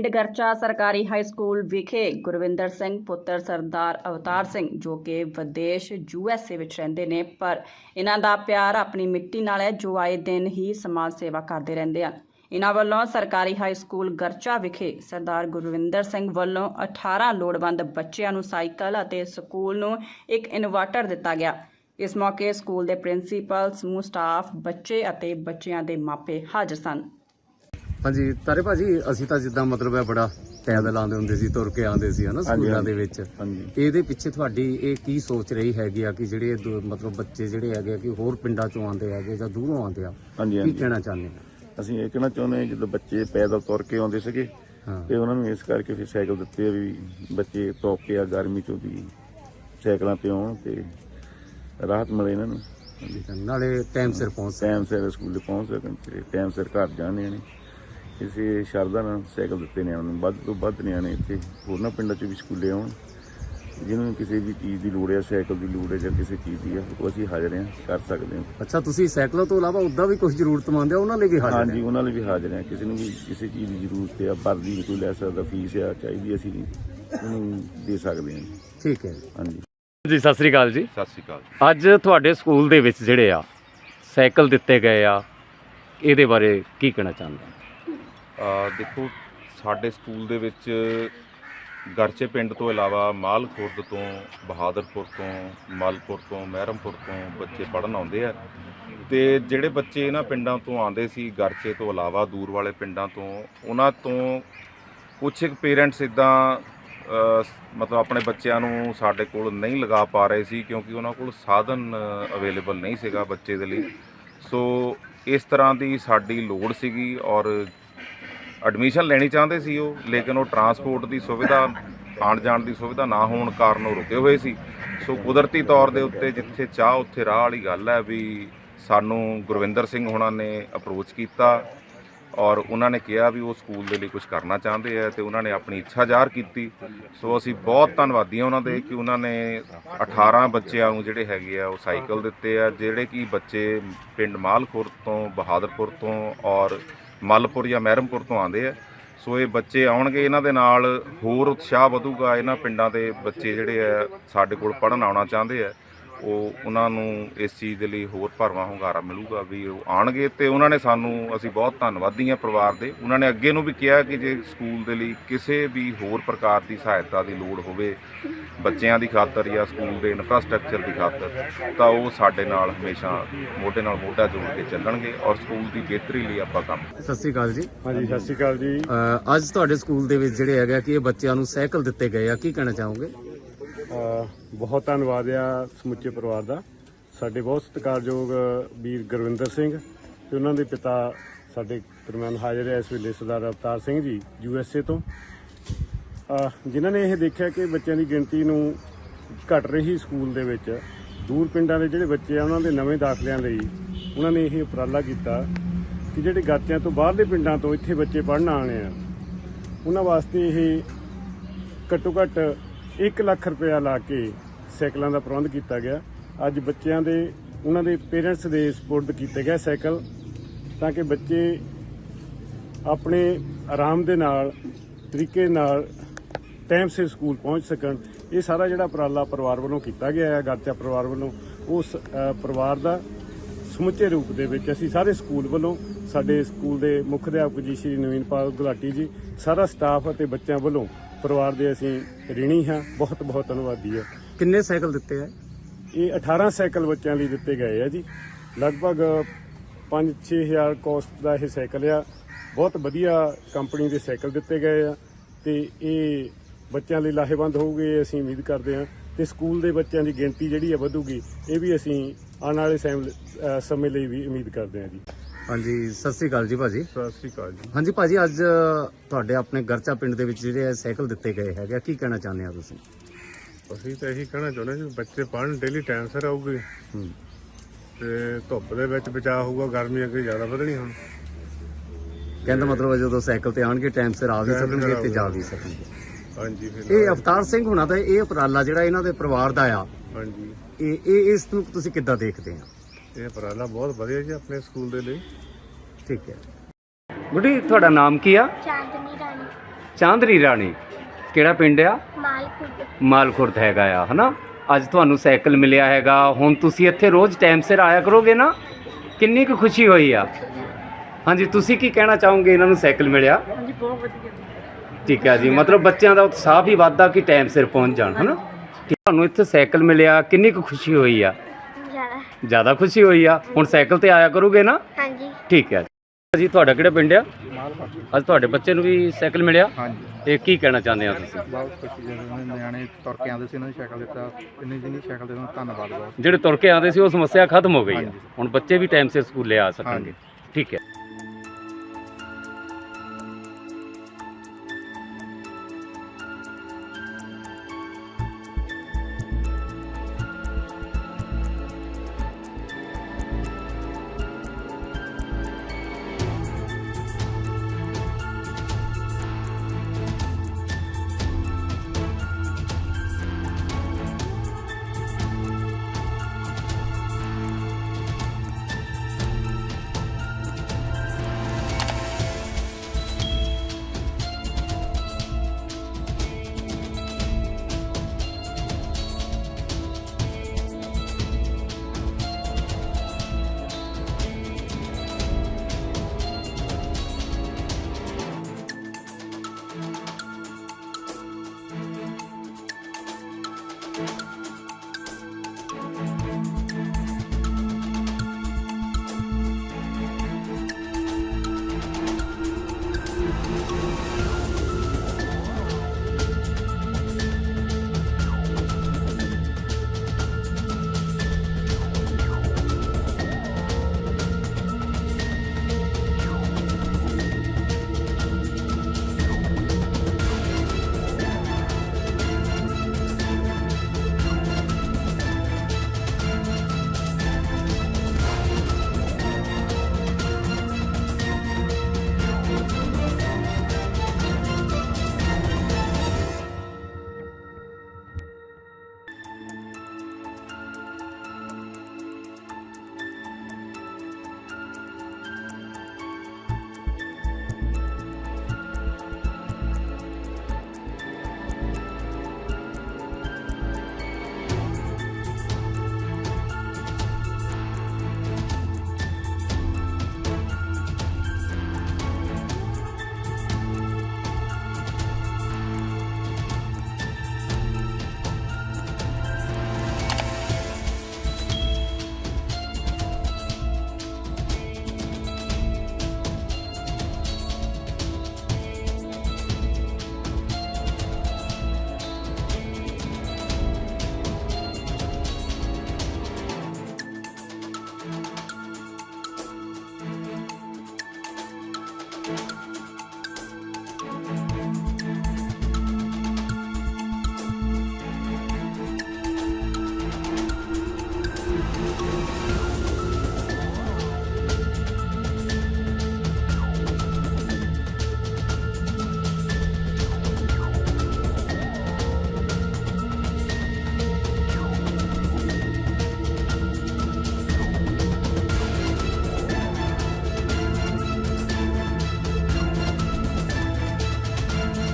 ਪਿੰਡ ਗਰਚਾ ਸਰਕਾਰੀ high school ਵਿਖੇ ਗੁਰਵਿੰਦਰ ਸਿੰਘ, ਪੁੱਤਰ ਸਰਦਾਰ ਅਵਤਾਰ ਸਿੰਘ, ਜੋ ਕਿ ਵਿਦੇਸ਼ ਯੂਐਸਏ ਵਿੱਚ ਰਹਿੰਦੇ ਨੇ, ਪਰ ਇਹਨਾਂ ਦਾ ਪਿਆਰ ਆਪਣੀ ਮਿੱਟੀ ਨਾਲ ਹੈ, ਜੋ ਆਏ ਦਿਨ ਹੀ ਸਮਾਜ ਸੇਵਾ ਕਰਦੇ ਰਹਿੰਦੇ ਹਨ। ਇਹਨਾਂ ਵੱਲੋਂ ਸਰਕਾਰੀ ਹਾਈ ਸਕੂਲ ਗਰਚਾ ਵਿਖੇ ਸਰਦਾਰ ਗੁਰਵਿੰਦਰ ਸਿੰਘ ਵੱਲੋਂ 18 ਲੋੜਵੰਦ ਬੱਚਿਆਂ ਨੂੰ ਸਾਈਕਲ ਅਤੇ ਸਕੂਲ ਨੂੰ ਇੱਕ ਇਨਵਰਟਰ ਦਿੱਤਾ ਗਿਆ। ਇਸ ਮੌਕੇ ਸਕੂਲ ਦੇ ਪ੍ਰਿੰਸੀਪਲ, ਸਮੂਹ ਸਟਾਫ, ਬੱਚੇ ਅਤੇ ਬੱਚਿਆਂ ਦੇ ਮਾਪੇ ਹਾਜ਼ਰ ਸਨ। ਹਾਂਜੀ ਤਾਰੇ ਭਾਜੀ ਅਸੀਂ ਤਾਂ ਜਿੱਦਾਂ ਮਤਲਬ ਹੈ ਬੜਾ ਪੈਦਲ ਆਉਂਦੇ ਹੁੰਦੇ ਸੀ ਤੁਰ ਕੇ ਆਉਂਦੇ ਸੀ ਹਨਾ ਸਕੂਲਾਂ ਦੇ। ਵਿੱਚ। ਇਹਦੇ ਪਿੱਛੇ ਤੁਹਾਡੀ ਇਹ ਕੀ ਸੋਚ ਰਹੀ ਹੈਗੀ ਆ ਕਿ ਜਿਹੜੇ ਦੋ- ਮਤਲਬ ਬੱਚੇ ਜਿਹੜੇ ਹੈਗੇ ਆ ਕਿ ਹੋਰ ਪਿੰਡਾਂ ਚੋਂ ਆਉਂਦੇ ਹੈਗੇ ਜਾਂ ਦੂਰੋਂ ਆਉਂਦੇ ਆ? ਹਾਂਜੀ ਕੀ ਹਾਂਜੀ। ਕਹਿਣਾ ਚਾਹੁੰਦੇ ਆ? ਅਸੀਂ ਇਹ ਕਹਿਣਾ ਚਾਹੁੰਦੇ ਹਾਂ ਜਦੋਂ ਬੱਚੇ ਪੈਦਲ ਤੁਰ ਕੇ ਆਉਂਦੇ ਸੀਗੇ ਹਾਂ। ਤੇ ਉਹਨਾਂ ਨੂੰ ਇਸ ਕਰਕੇ ਫਿਰ ਸਾਈਕਲ ਦਿੱਤੇ ਆ ਵੀ ਬੱਚੇ ਧੋਕੇ ਆ ਗਰਮੀ ਚੋਂ ਵੀ ਸਾਈਕਲਾਂ ਤੇ ਆਉਣ ਤੇ ਰਾਹਤ ਮਿਲੇ ਇਹਨਾਂ ਨੂੰ। ਨਾਲੇ ਟਾਈਮ ਸਿਰ ਪਹੁੰਚ ਟਾਈਮ ਸਿਰ ਸਕੂਲੇ ਪਹੁੰਚ ਸਕਣ ਤੇ ਟਾਈਮ ਸਿਰ ਘਰ ਜਾਣੇ ਨੇ ਇਸੇ ਸ਼ਰਧਾ ਨਾਲ ਸਾਈਕਲ ਦਿੱਤੇ ਨੇ ਉਹਨਾਂ ਨੂੰ। ਵੱਧ ਤੋਂ ਵੱਧ ਨਿਆਣੇ ਇੱਥੇ ਹੋਰਨਾਂ ਪਿੰਡਾਂ 'ਚ ਵੀ ਸਕੂਲੇ ਆਉਣ ਜਿਹਨਾਂ ਨੂੰ ਕਿਸੇ ਵੀ ਚੀਜ਼ ਦੀ ਲੋੜ ਹੈ ਸਾਈਕਲ ਦੀ ਲੋੜ ਹੈ ਜਾਂ ਕਿਸੇ ਚੀਜ਼ ਦੀ ਹੈ ਉਹ ਅਸੀਂ ਹਾਜ਼ਰ ਹਾਂ ਕਰ ਸਕਦੇ ਹਾਂ। ਅੱਛਾ ਤੁਸੀਂ ਸਾਈਕਲਾਂ ਤੋਂ ਇਲਾਵਾ ਉਦਾਂ ਵੀ ਕੁਝ ਜ਼ਰੂਰਤਮੰਦ ਆ ਉਹਨਾਂ ਲਈ ਵੀ ਹਾਜ਼ਰ ਹਾਂਜੀ ਹੈ। ਉਹਨਾਂ ਲਈ ਵੀ ਹਾਜ਼ਰ ਹਾਂ। ਕਿਸੇ ਨੂੰ ਵੀ ਕਿਸੇ ਚੀਜ਼ ਦੀ ਜ਼ਰੂਰਤ ਹੈ ਵਰਦੀ ਕੋਈ ਲੈ ਸਕਦਾ ਫੀਸ ਆ ਚਾਹੀਦੀ ਅਸੀਂ ਉਹਨੂੰ ਦੇ ਸਕਦੇ ਹਾਂ। ਠੀਕ ਹੈ। ਹਾਂਜੀ। ਜੀ ਸਤਿ ਸ੍ਰੀ ਅਕਾਲ ਜੀ। ਸਤਿ ਸ਼੍ਰੀ ਅਕਾਲ ਅੱਜ ਤੁਹਾਡੇ ਸਕੂਲ ਦੇ ਵਿੱਚ ਜਿਹੜੇ ਆ ਸਾਈਕਲ ਦਿੱਤੇ ਗਏ ਆ ਇਹਦੇ ਬਾਰੇ ਕੀ ਕਹਿਣਾ ਚਾਹੁੰਦੇ ਦੇਖੋ, ਸਾਡੇ ਸਕੂਲ ਦੇ ਵਿੱਚ ਗਰਚੇ ਪਿੰਡ ਤੋਂ ਇਲਾਵਾ ਮਾਲ ਖੁਰਦ ਤੋਂ, ਬਹਾਦਰਪੁਰ ਤੋਂ ਮਲਪੁਰ ਤੋਂ, ਮਹਿਰਮਪੁਰ ਤੋਂ ਬੱਚੇ ਪੜਨ ਆਉਂਦੇ ਆ। ਤੇ ਜਿਹੜੇ ਬੱਚੇ ਇਹਨਾਂ ਪਿੰਡਾਂ ਤੋਂ ਆਉਂਦੇ ਸੀ, ਗਰਚੇ ਤੋਂ ਇਲਾਵਾ ਦੂਰ ਵਾਲੇ ਪਿੰਡਾਂ ਤੋਂ, ਉਹਨਾਂ ਤੋਂ ਕੁਝ ਇੱਕ ਪੇਰੈਂਟਸ ਇਦਾਂ ਮਤਲਬ ਆਪਣੇ ਬੱਚਿਆਂ ਨੂੰ ਸਾਡੇ ਕੋਲ ਨਹੀਂ ਲਗਾ ਪਾ ਰਹੇ ਸੀ, ਕਿਉਂਕਿ ਉਹਨਾਂ ਕੋਲ ਸਾਧਨ ਅਵੇਲੇਬਲ ਨਹੀਂ ਸੀਗਾ ਬੱਚੇ ਦੇ ਲਈ। ਸੋ ਇਸ ਤਰ੍ਹਾਂ ਦੀ ਸਾਡੀ ਲੋੜ ਸੀਗੀ ਔਰ ਐਡਮਿਸ਼ਨ ਲੈਣੀ ਚਾਹੁੰਦੇ ਸੀ ਉਹ, ਲੇਕਿਨ ਉਹ ਟਰਾਂਸਪੋਰਟ ਦੀ ਸੁਵਿਧਾ ਆਉਣ ਜਾਣ ਦੀ ਸੁਵਿਧਾ ਨਾ ਹੋਣ ਕਾਰਨ ਉਹ ਰੁਕੇ ਹੋਏ ਸੀ। ਸੋ ਕੁਦਰਤੀ ਤੌਰ ਦੇ ਉੱਤੇ ਜਿੱਥੇ ਚਾਹ, ਉੱਥੇ ਰਾਹ ਵਾਲੀ ਗੱਲ ਹੈ ਵੀ ਸਾਨੂੰ ਗੁਰਵਿੰਦਰ ਸਿੰਘ ਹੁਣਾਂ ਨੇ ਅਪਰੋਚ ਕੀਤਾ ਔਰ ਉਹਨਾਂ ਨੇ ਕਿਹਾ ਵੀ ਉਹ ਸਕੂਲ ਦੇ ਲਈ ਕੁਝ ਕਰਨਾ ਚਾਹੁੰਦੇ ਆ ਤੇ ਉਹਨਾਂ ਨੇ ਆਪਣੀ ਇੱਛਾ ਜ਼ਾਹਰ ਕੀਤੀ। ਸੋ ਅਸੀਂ ਬਹੁਤ ਧੰਨਵਾਦੀ ਹਾਂ ਉਹਨਾਂ ਦੇ ਕਿ ਉਹਨਾਂ ਨੇ 18 ਬੱਚਿਆਂ ਨੂੰ ਜਿਹੜੇ ਹੈਗੇ ਆ ਉਹ ਸਾਈਕਲ ਦਿੱਤੇ ਆ, ਜਿਹੜੇ ਕਿ ਬੱਚੇ ਪਿੰਡ ਮਾਲਖੁਰ ਤੋਂ, ਬਹਾਦਰਪੁਰ ਤੋਂ ਔਰ ਮਲਪੁਰ ਜਾਂ ਮਹਿਰਮਪੁਰ ਤੋਂ ਆਉਂਦੇ ਆ। ਸੋ ਇਹ ਬੱਚੇ ਆਉਣਗੇ, ਇਹਨਾਂ ਦੇ ਨਾਲ ਹੋਰ ਉਤਸ਼ਾਹ ਵਧੂਗਾ। ਇਹਨਾਂ ਪਿੰਡਾਂ ਦੇ ਬੱਚੇ ਜਿਹੜੇ ਆ, ਸਾਡੇ ਕੋਲ ਪੜਨ ਆਉਣਾ ਚਾਹੁੰਦੇ ਆ। ਉਹ ਉਹਨਾਂ ਨੂੰ ਇਸ ਚੀਜ਼ ਦੇ ਲਈ ਹੋਰ ਭਰਵਾਂ ਹੁੰਗਾਰਾ ਮਿਲੂਗਾ ਵੀ ਉਹ ਆਣਗੇ ਤੇ ਉਹਨਾਂ ਨੇ ਸਾਨੂੰ ਅਸੀਂ ਬਹੁਤ ਧੰਨਵਾਦੀ ਹਾਂ ਪਰਿਵਾਰ ਦੇ। ਉਹਨਾਂ ਨੇ ਅੱਗੇ ਨੂੰ ਵੀ ਕਿਹਾ ਕਿ ਜੇ ਸਕੂਲ ਦੇ ਲਈ ਕਿਸੇ ਵੀ ਹੋਰ ਪ੍ਰਕਾਰ ਦੀ ਸਹਾਇਤਾ ਦੀ ਲੋੜ ਹੋਵੇ ਬੱਚਿਆਂ ਦੀ ਖਾਤਰ ਜਾਂ ਸਕੂਲ ਦੇ ਇਨਫਰਾਸਟ੍ਰਕਚਰ ਦੀ ਖਾਤਰ ਤਾਂ ਉਹ ਸਾਡੇ ਨਾਲ ਹਮੇਸ਼ਾ ਮੋਢੇ ਨਾਲ ਮੋਢਾ ਜੋੜ ਕੇ ਚੱਲਣਗੇ ਔਰ ਸਕੂਲ ਦੀ ਬਿਹਤਰੀ ਲਈ ਆਪਾਂ ਕੰਮ ਸਤਿ ਸ੍ਰੀ ਅਕਾਲ ਜੀ। ਹਾਂਜੀ ਸਤਿ ਸ਼੍ਰੀ ਅਕਾਲ ਜੀ। ਅੱਜ ਤੁਹਾਡੇ ਸਕੂਲ ਦੇ ਵਿੱਚ ਜਿਹੜੇ ਹੈਗਾ ਕਿ ਇਹ ਬੱਚਿਆਂ ਨੂੰ ਸਾਈਕਲ ਦਿੱਤੇ ਗਏ ਆ ਕੀ ਕਹਿਣਾ ਚਾਹੋਗੇ? ਬਹੁਤ ਧੰਨਵਾਦ ਆ ਸਮੁੱਚੇ ਪਰਿਵਾਰ ਦਾ। ਸਾਡੇ ਬਹੁਤ ਸਤਿਕਾਰਯੋਗ ਵੀਰ ਗੁਰਵਿੰਦਰ ਸਿੰਘ ਤੇ ਉਹਨਾਂ ਦੇ ਪਿਤਾ ਸਾਡੇ ਦਰਮਿਆਨ ਹਾਜ਼ਰ ਹੈ ਇਸ ਵੇਲੇ ਸਰਦਾਰ Avtar Singh ji, U S A ਤੋਂ। ਜਿਨ੍ਹਾਂ ਨੇ ਇਹ ਦੇਖਿਆ ਕਿ ਬੱਚਿਆਂ ਦੀ ਗਿਣਤੀ ਨੂੰ ਘਟ ਰਹੀ ਸਕੂਲ ਦੇ ਵਿੱਚ, ਦੂਰ ਪਿੰਡਾਂ ਦੇ ਜਿਹੜੇ ਬੱਚੇ ਆ, ਉਹਨਾਂ ਦੇ ਨਵੇਂ ਦਾਖਲਿਆਂ ਲਈ ਉਹਨਾਂ ਨੇ ਇਹ ਉਪਰਾਲਾ ਕੀਤਾ ਕਿ ਜਿਹੜੇ ਗਾਤਿਆਂ ਤੋਂ ਬਾਹਰਲੇ ਪਿੰਡਾਂ ਤੋਂ ਇੱਥੇ ਬੱਚੇ ਪੜ੍ਹਨ ਆਉਣੇ ਆ, ਉਹਨਾਂ ਵਾਸਤੇ ਇਹ ਘੱਟੋ ਘੱਟ 1 ਲੱਖ ਰੁਪਇਆ ਲਾ ਕੇ ਸਾਈਕਲਾਂ ਦਾ ਪ੍ਰਬੰਧ ਕੀਤਾ ਗਿਆ। ਅੱਜ ਬੱਚਿਆਂ ਦੇ, ਉਹਨਾਂ ਦੇ ਪੇਰੈਂਟਸ ਦੇ ਸਪੋਰਟ ਕੀਤੇ ਗਏ ਸਾਈਕਲ, ਤਾਂ ਕਿ ਬੱਚੇ ਆਪਣੇ ਆਰਾਮ ਦੇ ਨਾਲ, ਤਰੀਕੇ ਨਾਲ ਟਾਈਮ ਸਿਰ ਸਕੂਲ ਪਹੁੰਚ ਸਕਣ। ਇਹ ਸਾਰਾ ਜਿਹੜਾ ਉਪਰਾਲਾ ਪਰਿਵਾਰ ਵੱਲੋਂ ਕੀਤਾ ਗਿਆ ਹੈ ਗਾਚਾ ਪਰਿਵਾਰ ਵੱਲੋਂ, ਉਸ ਪਰਿਵਾਰ ਦਾ ਸਮੁੱਚੇ ਰੂਪ ਦੇ ਵਿੱਚ ਅਸੀਂ ਸਾਰੇ ਸਕੂਲ ਵੱਲੋਂ, ਸਾਡੇ ਸਕੂਲ ਦੇ ਮੁੱਖ ਅਧਿਆਪਕ ਜੀ, ਸ਼੍ਰੀ ਨਵੀਨਪਾਲ ਗੁਲਾਟੀ ਜੀ, ਸਾਰਾ ਸਟਾਫ ਅਤੇ ਬੱਚਿਆਂ ਵੱਲੋਂ ਪਰਿਵਾਰ ਦੇ ਅਸੀਂ ਰਿਣੀ ਹਾਂ। ਬਹੁਤ ਬਹੁਤ ਧੰਨਵਾਦੀ ਹੈ। ਕਿੰਨੇ ਸਾਈਕਲ ਦਿੱਤੇ ਆ? ਇਹ 18 ਸਾਈਕਲ ਬੱਚਿਆਂ ਲਈ ਦਿੱਤੇ ਗਏ ਆ ਜੀ। ਲਗਭਗ 5-6000 ਕੋਸਟ ਦਾ ਇਹ ਸਾਈਕਲ ਆ। ਬਹੁਤ ਵਧੀਆ ਕੰਪਨੀ ਦੇ ਸਾਈਕਲ ਦਿੱਤੇ ਗਏ ਆ ਤੇ ਇਹ ਬੱਚਿਆਂ ਲਈ ਲਾਹੇਵੰਦ ਹੋਊਗੇ ਅਸੀਂ ਉਮੀਦ ਕਰਦੇ ਹਾਂ। ਤੇ ਸਕੂਲ ਦੇ ਬੱਚਿਆਂ ਦੀ ਗਿਣਤੀ ਜਿਹੜੀ ਆ ਵਧੂਗੀ ਇਹ ਵੀ ਅਸੀਂ ਆਉਣ ਵਾਲੇ ਸਮੇਂ ਲਈ ਵੀ ਉਮੀਦ ਕਰਦੇ ਹਾਂ ਜੀ। ਹਾਂਜੀ ਸਤਿ ਸ੍ਰੀ ਅਕਾਲ ਜੀ ਭਾਜੀ। ਸਤਿ ਸ੍ਰੀ ਅਕਾਲ ਜੀ। ਹਾਂਜੀ ਭਾਜੀ ਅੱਜ ਤੁਹਾਡੇ ਆਪਣੇ ਗਰਚਾ ਪਿੰਡ ਦੇ ਵਿੱਚ ਜਿਹੜੇ ਸਾਈਕਲ ਦਿੱਤੇ ਗਏ ਹੈਗੇ ਆ, ਕੀ ਕਹਿਣਾ ਚਾਹੁੰਦੇ ਆ ਤੁਸੀਂ? ਅਸੀਂ ਤਾਂ ਇਹੀ ਕਹਿਣਾ ਚਾਹੁੰਦੇ ਕਿ ਬੱਚੇ ਪੜ੍ਹਨ ਡੇਲੀ ਟਾਈਮ ਸਿਰ ਆਉਗੇ ਹੂੰ। ਤੇ ਧੁੱਪ ਦੇ ਵਿੱਚ ਬਚਾਅ ਹੋਊਗਾ ਗਰਮੀ ਅੱਗੇ ਜ਼ਿਆਦਾ ਵਧਣੀ ਹੁਣ। ਕਹਿੰਦਾ ਮਤਲਬ ਹੈ ਜਦੋਂ ਸਾਈਕਲ ਤੇ ਆਣਗੇ ਟਾਈਮ ਸਿਰ ਆ ਵੀ Time ਸਿਰ ਸਕਣਗੇ ਤੇ ਜਾ। ਵੀ ਸਕਣਗੇ। ਹਾਂਜੀ ਫਿਰ ਇਹ ਅਵਤਾਰ ਸਿੰਘ ਹੁਣਾਂ ਦਾ ਇਹ ਉਪਰਾਲਾ ਜਿਹੜਾ ਇਹਨਾਂ ਦੇ ਪਰਿਵਾਰ ਦਾ ਆ ਹਾਂਜੀ। ਇਹ ਇਹ ਇਸ ਨੂੰ ਤੁਸੀਂ ਕਿੱਦਾਂ ਦੇਖਦੇ ਆ ਇਹ ਉਪਰਾਲਾ ਬਹੁਤ ਵਧੀਆ ਜੀ ਆਪਣੇ ਸਕੂਲ ਦੇ ਲਈ। ਠੀਕ ਹੈ। ਗੁੱਡੀ ਤੁਹਾਡਾ ਨਾਮ ਕੀ ਆ? ਚਾਂਦਨੀ ਰਾਣੀ। ਚਾਂਦਰੀ ਰਾਣੀ। ਕਿਹੜਾ ਪਿੰਡ ਆ? ਮਾਲਕੁੱਟ ਮਾਲਖੁਰਦ ਹੈਗਾ ਆ ਹਨਾ? ਅੱਜ ਤੁਹਾਨੂੰ ਸਾਈਕਲ ਮਿਲਿਆ ਹੈਗਾ। ਹੁਣ ਤੁਸੀਂ ਇੱਥੇ ਰੋਜ਼ ਟਾਈਮ ਸਿਰ ਆਇਆ ਕਰੋਗੇ ਨਾ ਕਿੰਨੀ ਕੁ ਖੁਸ਼ੀ ਹੋਈ ਆ? ਹਾਂਜੀ ਤੁਸੀਂ ਕੀ ਕਹਿਣਾ ਚਾਹੋਗੇ ਇਹਨਾਂ ਨੂੰ ਸਾਈਕਲ ਮਿਲਿਆ? ਹਾਂਜੀ ਬਹੁਤ ਵਧੀਆ। ਠੀਕ ਹੈ ਜੀ ਮਤਲਬ ਬੱਚਿਆਂ ਦਾ ਉਤਸ਼ਾਹ ਵੀ ਵੱਧਦਾ ਕਿ ਟਾਈਮ ਸਿਰ ਪਹੁੰਚ ਜਾਣ ਹਨਾ? ਤੁਹਾਨੂੰ ਇੱਥੇ ਸਾਈਕਲ ਮਿਲਿਆ ਕਿੰਨੀ ਕੁ ਖੁਸ਼ੀ ਹੋਈ ਆ? ਜ਼ਿਆਦਾ ਖੁਸ਼ੀ ਹੋਈ ਆ। ਹੁਣ ਸਾਈਕਲ ਤੇ ਆਇਆ ਕਰੋਗੇ ਨਾ? ਹਾਂਜੀ। ਠੀਕ ਹੈ। ਜੀ ਤੁਹਾਡਾ ਕਿਹੜਾ ਪਿੰਡ ਆ? ਅੱਜ ਤੁਹਾਡੇ ਬੱਚੇ ਨੂੰ ਵੀ ਸਾਈਕਲ ਮਿਲਿਆ? ਹਾਂਜੀ। ਇਹ ਕੀ ਕਹਿਣਾ ਚਾਹੁੰਦੇ ਆ ਤੁਸੀਂ? ਬਹੁਤ ਖੁਸ਼ੀ ਜਦੋਂ ਨਿਆਣੇ ਤੁਰ ਕੇ ਆਉਂਦੇ ਸੀ ਉਹਨਾਂ ਨੂੰ ਸਾਈਕਲ ਦਿੱਤਾ ਇੰਨੀ ਜਿੰਨੀ ਸਾਈਕਲ ਦੇ ਉਹਨਾਂ ਧੰਨਵਾਦ ਬਹੁਤ। ਜਿਹੜੇ ਤੁਰ ਕੇ ਆਉਂਦੇ ਸੀ ਉਹ ਸਮੱਸਿਆ ਖਤਮ ਹੋ ਗਈ ਆ। ਹੁਣ ਬੱਚੇ ਵੀ ਟਾਈਮ ਸਿਰ ਸਕੂਲੇ ਆ ਸਕਣਗੇ। ਠੀਕ ਹੈ।